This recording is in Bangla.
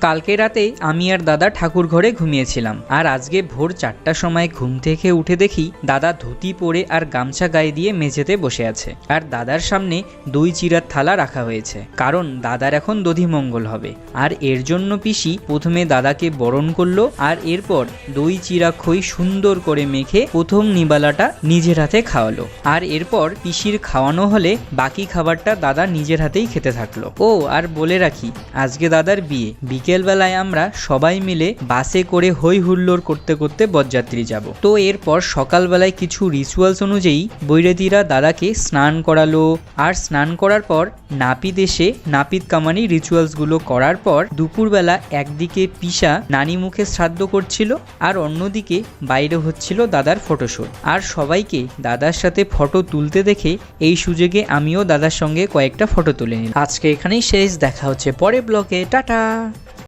কালকে রাতে আমি আর দাদা ঠাকুর ঘরে ঘুমিয়েছিলাম। আর আজকে ভোর চারটার সময় ঘুম থেকে উঠে দেখি দাদা ধুতি পরে আর গামছা গায়ে দিয়ে মেঝেতে বসে আছে। আর দাদার সামনে দই চিরার থালা রাখা হয়েছে। কারণ দাদার এখন দধিমঙ্গল হবে। আর এর জন্য পিসি প্রথমে দাদাকে বরণ করল আর এরপর দই চিরা খই সুন্দর করে মেখে প্রথম নিবালাটা নিজের হাতে খাওয়ালো। আর এরপর পিসির খাওয়ানো হলে বাকি খাবারটা দাদা নিজের হাতেই খেতে থাকল। ও, আর বলে রাখি, আজকে দাদার বিয়ে বিকেলবেলায় আমরা সবাই মিলে বাসে করে হই হুল্লোড় করতে করতে বরযাত্রী যাব। তো এরপর সকালবেলায় কিছু রিচুয়ালস অনুযায়ী বৈরাতিরা দাদাকে স্নান করালো। আর স্নান করার পর নাপিত এসে নাপিত কামানি রিচুয়ালসগুলো করার পর দুপুরবেলা একদিকে পিসা নানি মুখে শ্রাদ্ধ করছিল আর অন্যদিকে বাইরে হচ্ছিল দাদার ফটোশ্যুট আর সবাইকে দাদার সাথে ফটো তুলতে দেখে এই সুযোগে আমিও দাদার সঙ্গে কয়েকটা ফটো তুলে নিলাম। আজকে এখানেই শেষ। দেখা হচ্ছে পরে ব্লগে টাটা!